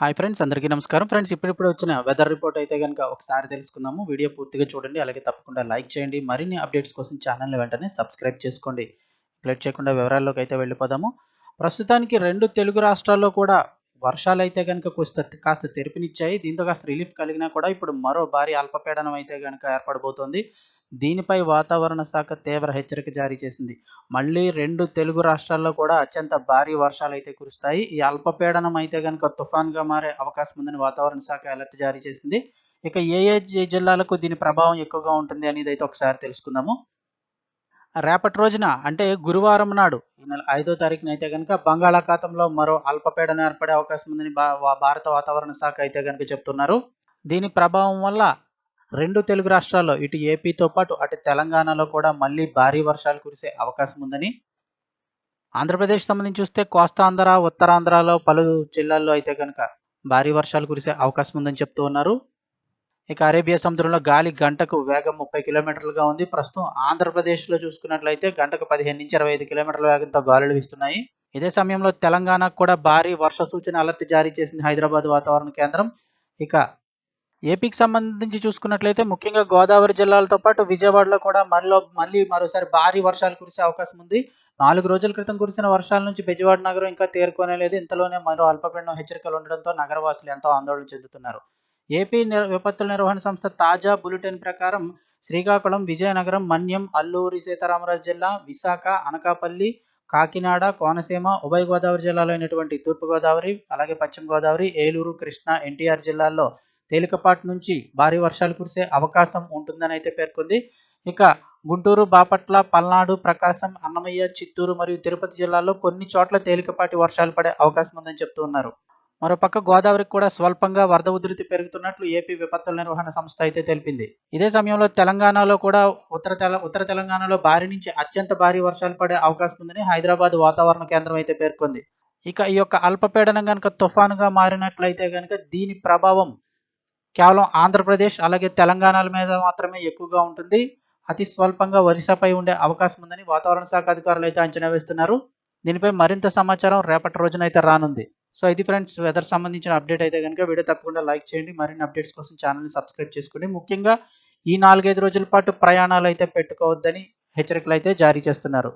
Hi friends అందరికీ నమస్కారం. Friends ఇప్పుడిప్పుడు వచ్చిన వెదర్ రిపోర్ట్ అయితే కనుక ఒకసారి తెలుసుకుందాము. వీడియో పూర్తిగా చూడండి అలాగే తప్పకుండా లైక్ చేయండి. మరిన్ని అప్డేట్స్ కోసం ఛానల్ని వెంటనే సబ్స్క్రైబ్ చేసుకోండి. లేట్ చేయకుండా వివరాల్లోకి అయితే వెళ్ళిపోదాము. ప్రస్తుతానికి రెండు తెలుగు రాష్ట్రాల్లో కూడా వర్షాలు అయితే కనుక కాస్త కాస్త తెరిపినిచ్చాయి. దీంతో కాస్త రిలీఫ్ కలిగినా కూడా ఇప్పుడు మరో భారీ అల్పపీడనం అయితే కనుక ఏర్పడబోతోంది. దీనిపై వాతావరణ శాఖ తీవ్ర హెచ్చరిక జారీ చేసింది. మళ్ళీ రెండు తెలుగు రాష్ట్రాల్లో కూడా అత్యంత భారీ వర్షాలు అయితే కురుస్తాయి. ఈ అల్పపీడనం అయితే కనుక తుఫాన్గా మారే అవకాశం ఉందని వాతావరణ శాఖ అలర్ట్ జారీ చేసింది. ఇక ఏ ఏ జిల్లాలకు దీని ప్రభావం ఎక్కువగా ఉంటుంది అనేది అయితే ఒకసారి తెలుసుకుందాము. రేపటి రోజున అంటే గురువారం నాడు ఈ నెల ఐదో తారీఖున అయితే కనుక బంగాళాఖాతంలో మరో అల్పపీడనం ఏర్పడే అవకాశం ఉందని భా- భారత వాతావరణ శాఖ అయితే కనుక చెప్తున్నారు. దీని ప్రభావం వల్ల రెండు తెలుగు రాష్ట్రాల్లో ఇటు ఏపీతో పాటు అటు తెలంగాణలో కూడా మళ్ళీ భారీ వర్షాలు కురిసే అవకాశం ఉందని. ఆంధ్రప్రదేశ్ సంబంధించి చూస్తే కోస్తాంధ్ర ఉత్తరాంధ్రలో పలు జిల్లాల్లో అయితే కనుక భారీ వర్షాలు కురిసే అవకాశం ఉందని చెప్తూ ఉన్నారు. ఇక అరేబియా సముద్రంలో గాలి గంటకు వేగం ముప్పై కిలోమీటర్లుగా ఉంది. ప్రస్తుతం ఆంధ్రప్రదేశ్లో చూసుకున్నట్లయితే గంటకు పదిహేను నుంచి ఇరవై ఐదు కిలోమీటర్ల వేగంతో గాలులు వీస్తున్నాయి. ఇదే సమయంలో తెలంగాణకు కూడా భారీ వర్ష సూచన అలర్ట్ జారీ చేసింది హైదరాబాద్ వాతావరణ కేంద్రం. ఇక ఏపీకి సంబంధించి చూసుకున్నట్లయితే ముఖ్యంగా గోదావరి జిల్లాలతో పాటు విజయవాడలో కూడా మరలో మళ్ళీ మరోసారి భారీ వర్షాలు కురిసే అవకాశం ఉంది. నాలుగు రోజుల క్రితం కురిసిన వర్షాల నుంచి బెజవాడ నగరం ఇంకా తేరుకోనేలేదు. ఇంతలోనే మరో అల్పపీడనం హెచ్చరికలు ఉండడంతో నగరవాసులు ఎంతో ఆందోళన చెందుతున్నారు. ఏపీ విపత్తుల నిర్వహణ సంస్థ తాజా బులెటిన్ ప్రకారం శ్రీకాకుళం విజయనగరం మన్యం అల్లూరి సీతారామరాజు జిల్లా విశాఖ అనకాపల్లి కాకినాడ కోనసీమ ఉభయ గోదావరి జిల్లాలో అయినటువంటి తూర్పుగోదావరి అలాగే పశ్చిమ గోదావరి ఏలూరు కృష్ణా ఎన్టీఆర్ జిల్లాల్లో తేలికపాటి నుంచి భారీ వర్షాలు కురిసే అవకాశం ఉంటుందని అయితే పేర్కొంది. ఇక గుంటూరు బాపట్ల పల్నాడు ప్రకాశం అన్నమయ్య చిత్తూరు మరియు తిరుపతి జిల్లాల్లో కొన్ని చోట్ల తేలికపాటి వర్షాలు పడే అవకాశం ఉందని చెప్తూ ఉన్నారు. మరోపక్క గోదావరికి కూడా స్వల్పంగా వరద ఉధృతి పెరుగుతున్నట్లు ఏపీ విపత్తుల నిర్వహణ సంస్థ అయితే తెలిపింది. ఇదే సమయంలో తెలంగాణలో కూడా ఉత్తర తెల ఉత్తర తెలంగాణలో భారీ నుంచి అత్యంత భారీ వర్షాలు పడే అవకాశం ఉందని హైదరాబాద్ వాతావరణ కేంద్రం అయితే పేర్కొంది. ఇక ఈ యొక్క అల్పపీడనం కనుక తుఫానుగా మారినట్లయితే కనుక దీని ప్రభావం కేవలం ఆంధ్రప్రదేశ్ అలాగే తెలంగాణల మీద మాత్రమే ఎక్కువగా ఉంటుంది. అతి స్వల్పంగా వరిసాపై ఉండే అవకాశం ఉందని వాతావరణ శాఖ అధికారులు అయితే అంచనా వేస్తున్నారు. దీనిపై మరింత సమాచారం రేపటి రోజున అయితే రానుంది. సో ఇది ఫ్రెండ్స్ వెదర్ సంబంధించిన అప్డేట్ అయితే కనుక వీడియో తప్పకుండా లైక్ చేయండి. మరిన్ని అప్డేట్స్ కోసం ఛానల్ని సబ్స్క్రైబ్ చేసుకోండి. ముఖ్యంగా ఈ నాలుగైదు రోజుల పాటు ప్రయాణాలు అయితే పెట్టుకోవద్దని హెచ్చరికలు అయితే జారీ చేస్తున్నారు.